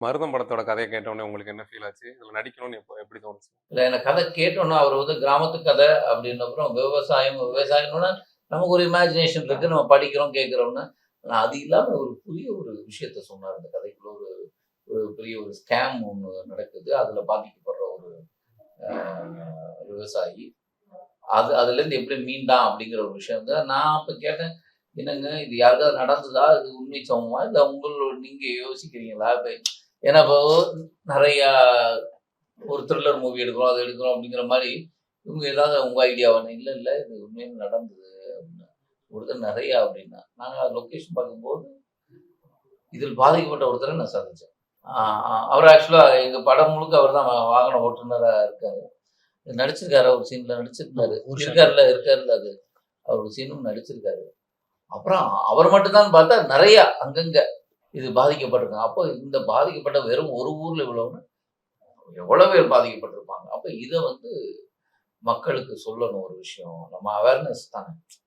மருதம் படத்தோட கதையை கேட்டோடனே உங்களுக்கு என்ன ஃபீல் ஆச்சு? இதுல நடிக்கணும்னு எப்போ எப்படி தோணுச்சு? இல்லை எனக்கு கதை கேட்டோன்னா அவர் வந்து கிராமத்து கதை அப்படின்ன அப்புறம் விவசாயம் விவசாயம்னா நமக்கு ஒரு இமேஜினேஷன் இருக்கு. நம்ம படிக்கிறோம் கேட்குறோம்னா. ஆனால் அது இல்லாமல் ஒரு புதிய ஒரு விஷயத்த சொன்னார் அந்த கதைக்குள்ள. ஒரு ஒரு பெரிய ஒரு ஸ்கேம் ஒன்று நடக்குது. அதில் பாதிக்கப்படுற ஒரு ஆஹ், விவசாயி. அது அதுலேருந்து எப்படி மீண்டான் அப்படிங்கிற ஒரு விஷயம் வந்து நான் அப்போ கேட்டேன். என்னங்க இது யாருக்காவது நடந்ததா? இது உண்மை சமமா? இல்லை உங்களோட நீங்கள் யோசிக்கிறீங்களா? இப்போ ஏன்னா இப்போ நிறையா ஒரு த்ரில்லர் மூவி எடுக்கிறோம் அது எடுக்கிறோம் அப்படிங்கிற மாதிரி இவங்க ஏதாவது உங்கள் ஐடியாவான இல்லை இல்லை இது உண்மையில நடந்தது. அப்படின்னா. ஒருத்தர் நிறையா அப்படின்னா நாங்கள் லொக்கேஷன் பார்க்கும்போது இதில் பாதிக்கப்பட்ட ஒருத்தரை நான் சந்தித்தேன் அவர் ஆக்சுவலாக எங்கள் படம் முழுக்க அவர் தான் வாகன ஓட்டுநராக இருக்காரு. நடிச்சிருக்காரு ஒரு சீனில் நடிச்சிருந்தாரு. இருக்காருல இருக்காருல அது. அவர் ஒரு சீனும் நடிச்சிருக்காரு. அப்புறம் அவர் மட்டும்தான் பார்த்தா நிறையா அங்கங்கே இது பாதிக்கப்பட்டிருக்காங்க. அப்போ இந்த பாதிக்கப்பட்ட வெறும் ஒரு ஊரில் இவ்வளோன்னு எவ்வளோ பேர் பாதிக்கப்பட்டிருப்பாங்க? அப்போ இதை வந்து மக்களுக்கு சொல்லணும் ஒரு விஷயம். நம்ம அவேர்னஸ் தானே.